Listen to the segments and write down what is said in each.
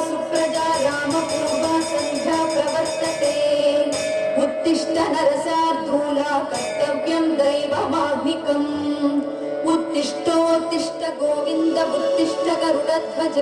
सुप्रजा रामपूर्वा सन्ध्या प्रवर्तते उत्तिष्ठ नरसार्दूला कर्तव्यं दैवमाग्निकम् उत्तिष्ठोत्तिष्ठ गोविन्द उत्तिष्ठ गरुडध्वज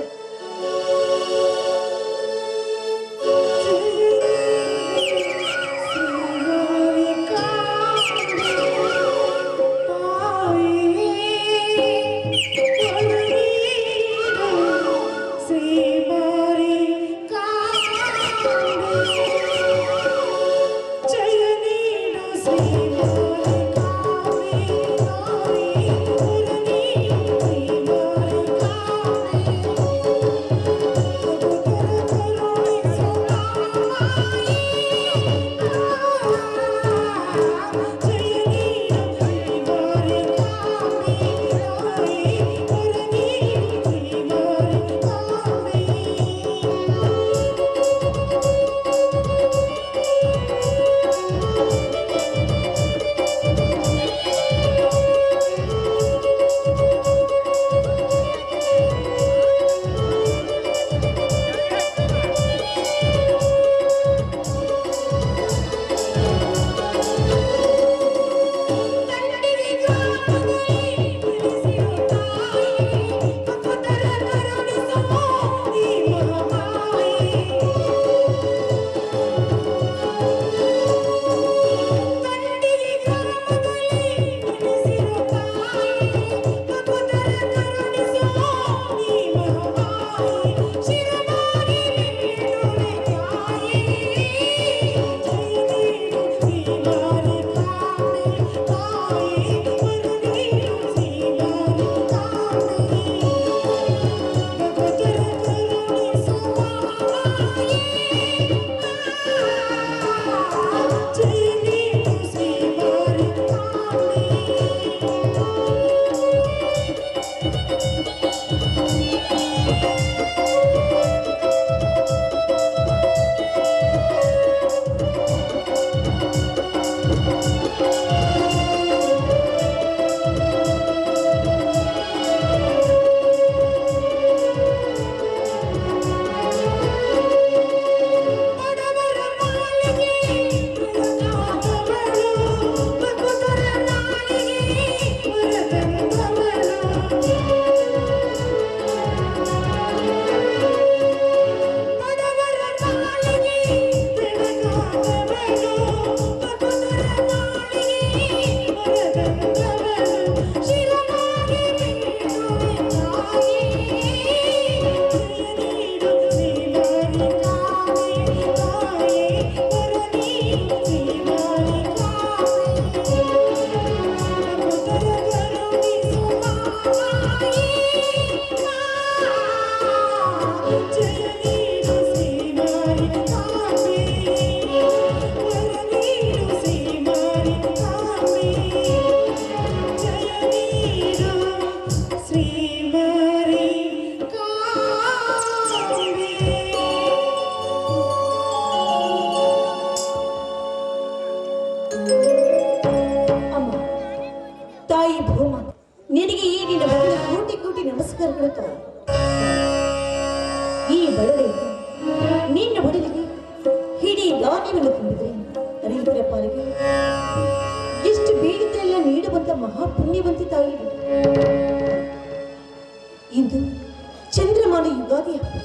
ಚಂದ್ರಮಾನ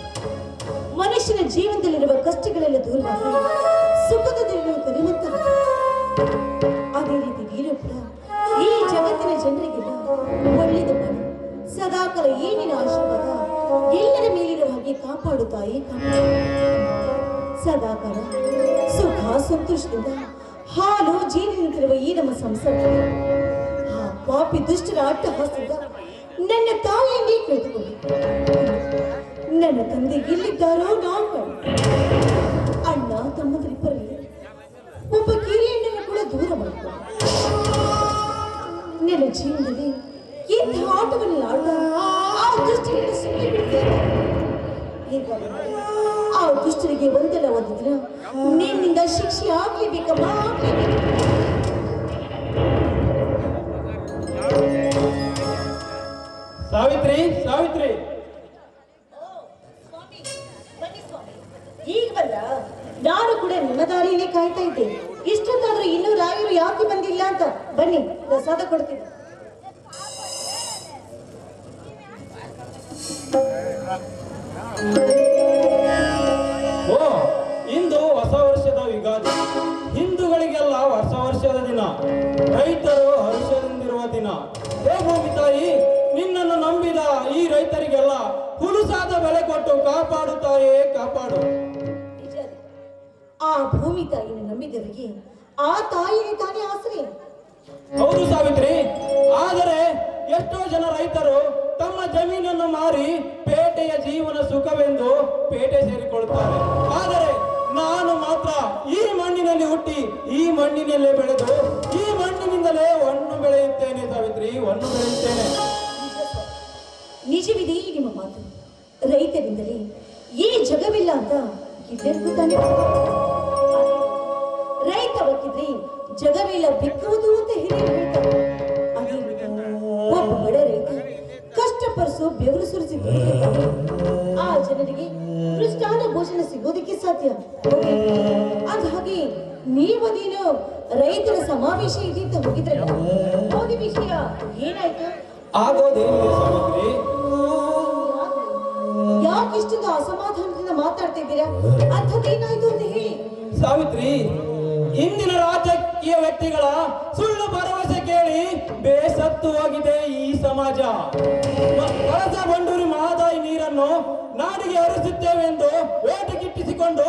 ಮನುಷ್ಯನ ಜೀವನದಲ್ಲಿರುವ ಕಷ್ಟಗಳೆಲ್ಲ ದೂರ ಸುಖದ ದಿನಗಳು ಕಲಿಯುವಂತ ಅದೇ ರೀತಿ ನೀನು ಕೂಡ ಈ ಜಗತ್ತಿನ ಜನರಿಗೆಲ್ಲ ಒಳ್ಳೆಯದು ಮಾಡಿ. ಸದಾಕಾಲ ಏನಿನ ಆಶೀರ್ವಾದ ಎಲ್ಲರ ಮೇಲಿರುವ ಹಾಗೆ ಕಾಪಾಡು ತಾಯಿ. ಸದಾಕಾಲ ಸುಖ, ಸಂತೋಷದಿಂದ ಹಾಲು ಜೀನಿ ನಿಂತಿರುವ ಈ ನಮ್ಮ ಆ ಪಾಪಿ ದುಷ್ಟರ ಅಟ್ಟಹಾಸದಿಂದ ನನ್ನ ತಾಯಿಯನ್ನೇ ಕಳೆದುಕೊಂಡು ನನ್ನ ತಂದೆ ಎಲ್ಲಿದ್ದಾರೋ ಕಂಡು. ಅಣ್ಣ, ತಮ್ಮದರಿಬ್ಬರಲ್ಲಿ ಒಬ್ಬ ಕಿರಿಯಣ್ಣನ ಕೂಡ ದೂರ ಮಾಡಿಕೊಂಡು ನನ್ನ ಜೀವನದಲ್ಲಿ ಎಂಥ ಆಟವನ್ನು ಆಡುವ ಆ ದುಷ್ಟರಿಗೆ ಸುಮ್ಮನೆ ಬಿಡ್ತೇನೆ ಆ ದುಷ್ಟರಿಗೆ ಒಂದಲ್ಲ ಒಂದು ದಿನ ನಿನ್ನಿಂದ ಶಿಕ್ಷೆ ಆಗ್ಲೇಬೇಕಮ್ಮ. ಸಾವಿತ್ರಿ ಸಾವಿತ್ರಿ ಈಗ ಬಂದ್ರ ನಾನು ಕೂಡ ನಿಮ್ಮ ದಾರಿಯೇ ಕಾಯ್ತಾ ಇದ್ದೇನೆ ಇಷ್ಟೊತ್ತಾದ್ರೂ ಇನ್ನೂ ರಾಯರು ಯಾಕೆ ಬಂದಿಲ್ಲ ಅಂತ ಬನ್ನಿ ಪ್ರಸಾದ ಕೊಡ್ತೀನಿ Thank you. ಕಾಪಾಡು. ನಿಜ ಅದು. ಆ ಭೂಮಿ ತಾಯಿನ ನಂಬಿದವರಿಗೆ ಆ ತಾಯಿ ತಾನೇ ಆಸರೆ ಹೌದು ಸಾವಿತ್ರಿ. ಆದರೆ ಎಷ್ಟೋ ಜನ ರೈತರು ತಮ್ಮ ಜಮೀನನ್ನು ಮಾರಿ ಪೇಟೆಯ ಜೀವನ ಸುಖವೆಂದು ಪೇಟೆ ಸೇರಿಕೊಳ್ಳುತ್ತಾರೆ. ಆದರೆ ನಾನು ಮಾತ್ರ ಈ ಮಣ್ಣಿನಲ್ಲಿ ಹುಟ್ಟಿ ಈ ಮಣ್ಣಿನಲ್ಲೇ ಬೆಳೆದು ಈ ಮಣ್ಣಿನಿಂದಲೇ ಹಣ್ಣು ಬೆಳೆಯುತ್ತೇನೆ ಸಾವಿತ್ರಿ ಹಣ್ಣು ಬೆಳೆಯುತ್ತೇನೆ. ನಿಜವಿದೆ ಈ ನಿಮ್ಮ ಮಾತು. ರೈತರಿಂದಲೇ ಈ ಜಗವಿಲ್ಲ ಅಂತ ಎಲ್ಲರಿಗೂ ತಾನೇ. ರೈತ ಬಕ್ಕಿದ್ರೆ ಜಗವಿಲ್ಲ ಬಿಕ್ಕುವುದು ಅಂತ ಹಿರಿಯರು ಹೇಳ್ತಾರೆ. ಒಬ್ಬ ಬಡ ರೈತ ಕಷ್ಟಪಡಿಸೋ ಬೆವರು ಸುರಿಸಿ. ಆ ಜನರಿಗೆ ಮೃಷ್ಟಾನ ಭೋಜನ ಸಿಗೋದಕ್ಕೆ ಸಾಧ್ಯ. ಅದ್ ಹಾಗೆ ನೀವದೇನು ರೈತರ ಸಮಾವೇಶ ಇದೆ ಅಂತ ಹೋಗಿದ್ರಲ್ಲ ಹೋಗಿ ವಿಷಯ ಏನಾಯ್ತು? ಆಗೋದೇನಿದೆ ಸಾವಿತ್ರಿ ಯಾಕೆ ಇಷ್ಟೊಂದು ಅಸಮಾಧಾನದಿಂದ ಮಾತಾಡ್ತಿದ್ದೀರಾ? ಇದ್ದೀರಾ ಅಂಥದ್ದೇನಾಯ್ತು ಅಂತ ಹೇಳಿ. ಸಾವಿತ್ರಿ ಇಂದಿನ ರಾಜಕೀಯ ವ್ಯಕ್ತಿಗಳ ಸುಳ್ಳು ಭರವಸೆ ಕೇಳಿ ಬೇಸತ್ತು ಹೋಗಿದೆ ಈ ಸಮಾಜ. ಕಳಸ ಬಂಡೂರಿ ಮಹದಾಯಿ ನೀರನ್ನು ನಾಡಿಗೆ ಹರಿಸುತ್ತೇವೆಂದು ಓಟು ಗಿಟ್ಟಿಸಿಕೊಂಡು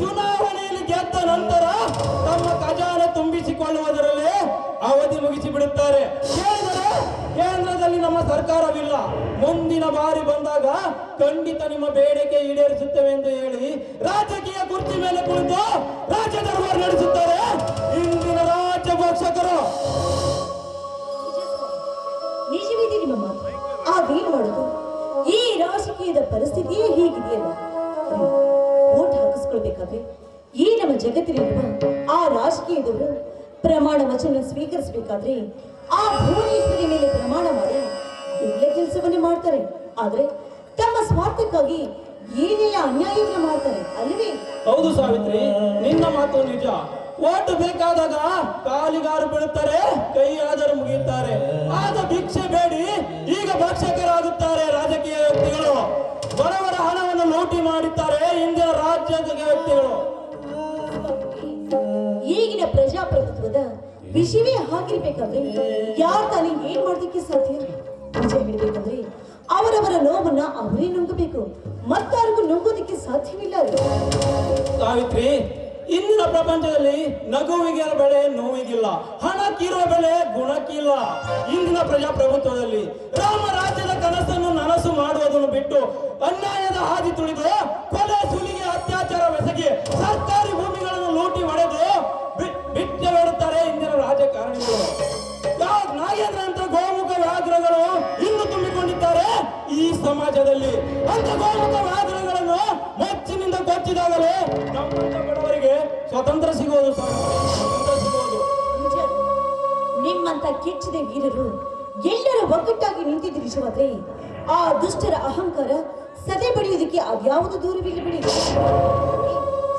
ಚುನಾವಣೆಯಲ್ಲಿ ಗೆದ್ದ ನಂತರ ತಮ್ಮ ಖಜಾನೆ ತುಂಬಿಸಿಕೊಳ್ಳುವುದರಲ್ಲೇ ಅವಧಿ ಮುಗಿಸಿ ಬಿಡುತ್ತಾರೆ ಕೇಂದ್ರದಲ್ಲಿ ನಮ್ಮ ಸರ್ಕಾರವಿಲ್ಲ. ಮುಂದಿನ ಬಾರಿ ಬಂದಾಗ ಖಂಡಿತ ನಿಮ್ಮ ಬೇಡಿಕೆ ಈಡೇರಿಸುತ್ತೇವೆ ಎಂದು ಹೇಳಿ ರಾಜಕೀಯ ಕುರ್ಚಿ ಮೇಲೆ ಕುಳಿತು ರಾಜ್ಯ ದರ್ಬಾರ್ ನಡೆಸುತ್ತಾರೆ. ಇಂದಿನ ರಾಜ್ಯ ಮಾಡೋದು? ಈ ರಾಜಕೀಯದ ಪರಿಸ್ಥಿತಿಯೇ ಹೀಗಿದೆಯಲ್ಲ. ಓಟ್ ಹಾಕಿಸ್ಕೊಳ್ಬೇಕಾದ್ರೆ ಈ ನಮ್ಮ ಜಗತ್ತಿನಲ್ಲಿರುವ ಆ ರಾಜಕೀಯದವರು ಪ್ರಮಾಣ ವಚನ ಸ್ವೀಕರಿಸಬೇಕಾದ್ರೆ ಭುವನೇಶ್ವರಿ ಮೇಲೆ ಪ್ರಮಾಣ ಮಾಡಿ ಒಳ್ಳೆ ಕೆಲಸವನ್ನೇ ಮಾಡ್ತಾರೆ. ಆದ್ರೆ ತಮ್ಮ ಸ್ವಾರ್ಥಕ್ಕಾಗಿ ಏನೇ ಅನ್ಯಾಯವನ್ನ ಮಾಡ್ತಾರೆ ಅಲ್ವೇ ಹೌದು ಸಾವಿತ್ರಿ ನಿನ್ನ ಮಾತು ನಿಜ. ಓಟು ಬೇಕಾದಾಗ ಕಾಲಿಗಾರು ಬೀಳುತ್ತಾರೆ ಕೈಯಾದರೂ ಮುಗಿಯುತ್ತಾರೆ. ಆಗ ಭಿಕ್ಷೆ ಬೇಡಿ ಈಗ ಭಕ್ಷಕರಾಗುತ್ತಾರೆ ರಾಜಕೀಯ ವ್ಯಕ್ತಿಗಳು. ಬಡವರ ಹಣವನ್ನು ಲೂಟಿ ಮಾಡುತ್ತಾರೆ ಇಂದಿನ ರಾಜ್ಯದ ವ್ಯಕ್ತಿಗಳು. ಈಗಿನ ಪ್ರಜಾಪ್ರಭುತ್ವದ ವಿಷಯವೇ ಹಾಕಿರ್ಬೇಕಾದ್ರೆ ಯಾರು ತಾನೇ ಏನ್ ಮಾಡೋದಕ್ಕೆ ಸಾಧ್ಯ? ನಿಜ ಹೇಳ್ಬೇಕಂದ್ರೆ ಅವರವರ ನೋವನ್ನ ಅವರೇ ನುಂಗಬೇಕು. ಮತ್ತಾರಿಗೂ ನುಂಗೋದಕ್ಕೆ ಸಾಧ್ಯವಿಲ್ಲ. ಸಾವಿತ್ರಿ, ಇಂದಿನ ಪ್ರಪಂಚದಲ್ಲಿ ನಗುವಿಗೆ ಬೆಳೆ ನೋವಿಗಿಲ್ಲ, ಹಣಕ್ಕಿರೋ ಬೆಲೆ ಗುಣಕ್ಕಿಲ್ಲ. ಇಂದಿನ ಪ್ರಜಾಪ್ರಭುತ್ವದಲ್ಲಿ ರಾಮ ರಾಜ್ಯದ ಕನಸನ್ನು ನನಸು ಮಾಡುವುದನ್ನು ಬಿಟ್ಟು ಅನ್ಯಾಯದ ಹಾದಿ ತುಳಿದು ಕೊಲೆ ಸುಲಿಗೆ, ಅತ್ಯಾಚಾರ, ಬೆಸಗಿ ಸರ್ಕಾರಿ ಈ ಸಮಾಜದಲ್ಲಿ ಅಂತ ವಾದನೆಗಳನ್ನು ಮಚ್ಚಿನಿಂದ ಕೊಚ್ಚಿದಾಗಲೇ ನಮ್ಮಂತ ಬಡವರಿಗೆ ಸ್ವತಂತ್ರ ಸಿಗೋದು ನಿಮ್ಮಂತ ಕೆಚ್ಚಿದ ವೀರರು ಎಲ್ಲರೂ ಒಗ್ಗಟ್ಟಾಗಿ ನಿಂತಿದ್ದ ವಿಷಯವಾದ್ರೆ ಆ ದುಷ್ಟರ ಅಹಂಕಾರ ಸದೆ ಬಡಿಯುವುದಕ್ಕೆ ಅದ್ಯಾವುದು ದೂರವಿಲ್ಲ ಬಿಡಿ.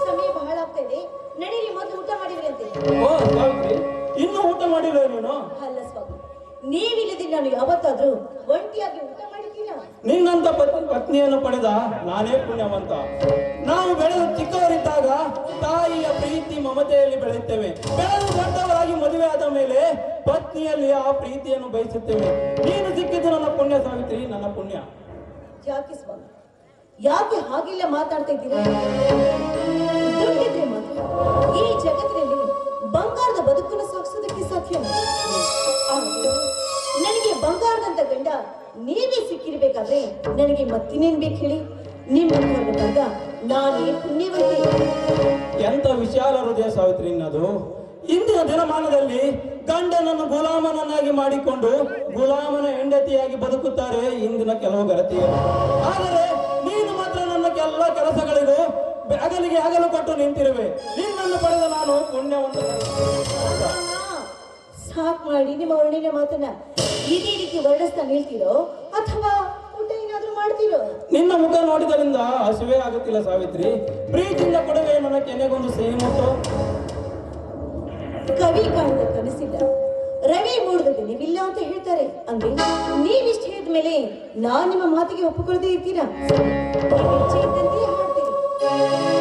ಸಮಯ ಬಹಳ ಆಗ್ತಾ ಇದೆ. ನಡೀರಿ ಮೊದಲು ಊಟ ಮಾಡಿದ್ರಂತೆ ಓ ಸಾವಿತ್ರಿ ಇನ್ನೂ ಊಟ ಮಾಡಿಲ್ಲ ನೀನು ಅಲ್ಲ ನೀವಿಲ್ಲದೆ ನಾನು ಯಾವತ್ತಾದ್ರೂ ಒಂಟಿಯಾಗಿ ಊಟ ಮಾಡಿದ್ದೀರಾ? ನಿನ್ನಂತ ಪತ್- ಪತ್ನಿಯನ್ನು ಪಡೆದ ನಾನೇ ಪುಣ್ಯವಂತ. ನಾವು ಬೆಳೆದು ಚಿಕ್ಕವರಿದ್ದಾಗ ತಾಯಿಯ ಪ್ರೀತಿ ಮಮತೆಯಲ್ಲಿ ಬೆಳೆಯುತ್ತೇವೆ. ಬೆಳೆದು ದೊಡ್ಡವರಾಗಿ ಮದುವೆ ಆದ ಮೇಲೆ ಪತ್ನಿಯಲ್ಲಿ ಆ ಪ್ರೀತಿಯನ್ನು ಬಯಸುತ್ತೇವೆ. ನೀನು ಸಿಕ್ಕಿದ್ದು ನನ್ನ ಪುಣ್ಯ ಸಾವಿತ್ರಿ ನನ್ನ ಪುಣ್ಯ. ಯಾಕೆ ಸ್ವಾಮಿ? ಯಾಕೆ ಹಾಗೆಲ್ಲ ಮಾತಾಡ್ತಾ ಇದ್ದೀರಾ? ದುಡ್ಡಿದ್ರೆ ಮಾತ್ರ. ಈ ಜಗತ್ತಿನಲ್ಲಿ ಬಂಗಾರದ ಬದುಕನ್ನು ಸಾಗಿಸೋದಕ್ಕೆ ಸಾಧ್ಯ ನನಗೆ ಬಂಗಾರದಂತ ಗಂಡ ನೀವೇ ಸಿಕ್ಕಿರ್ಬೇಕಾದ್ರೆ ನನಗೆ ಮತ್ತಿನೇನ್ ಬೇಕು ಹೇಳಿ? ನಿಮ್ಮ ಬಂದ ನಾನೇ ಪುಣ್ಯವಂತೆ. ಎಂತ ವಿಶಾಲ ಹೃದಯ ಸಾವಿತ್ರಿ ಇನ್ನದು ಇಂದಿನ ದಿನಮಾನದಲ್ಲಿ ಗಂಡನನ್ನು ಗುಲಾಮನನ್ನಾಗಿ ಮಾಡಿಕೊಂಡು ಗುಲಾಮನ ಹೆಂಡತಿಯಾಗಿ ಬದುಕುತ್ತಾರೆ ಇಂದಿನ ಕೆಲವು ಗರತಿಯರು ಆದರೆ ನೀನು ಮಾತ್ರ ನನ್ನ ಎಲ್ಲ ಕೆಲಸಗಳಿಗೂ ಅಗಲಿಗೆ ಅಗಲು ಕೊಟ್ಟು ನಿಂತಿರುವೆ. ನಿನ್ನನ್ನು ಪಡೆದ ನಾನು ಪುಣ್ಯವಂತ ಸಾಕ್ ಮಾಡಿ ನಿಮ್ಮ ವರ್ಣಿನ ಮಾತನ್ನ ಇದೇ ರೀತಿ ವರ್ಣಿಸ್ತಾ ನಿಲ್ತಿರೋ? ಅಥವಾ ಊಟ ಏನಾದ್ರೂ ಮಾಡ್ತಿರೋ? ನಿನ್ನ ಮುಖ ನೋಡಿದರಿಂದ ಹಸಿವೆ ಆಗುತ್ತಿಲ್ಲ ಸಾವಿತ್ರಿ. ಪ್ರೀತಿಯಿಂದ ಕೊಡುವೆ ನನ್ನ ಕೆನೆಗೊಂದು ಸಿಹಿ ಕವಿ ಕಾಣದ ಕನಸಿಲ್ಲ. ರವಿ ಮೂಡಿದ ನೀವಿಲ್ಲ ಅಂತ ಹೇಳ್ತಾರೆ. ಅಂದ್ರೆ ನೀವಿಷ್ಟು ಹೇಳಿದ ಮೇಲೆ ನಾನ್ ನಿಮ್ಮ ಮಾತಿಗೆ ಒಪ್ಪಿಕೊಳ್ಳದೆ ಇರ್ತೀರಾ? Música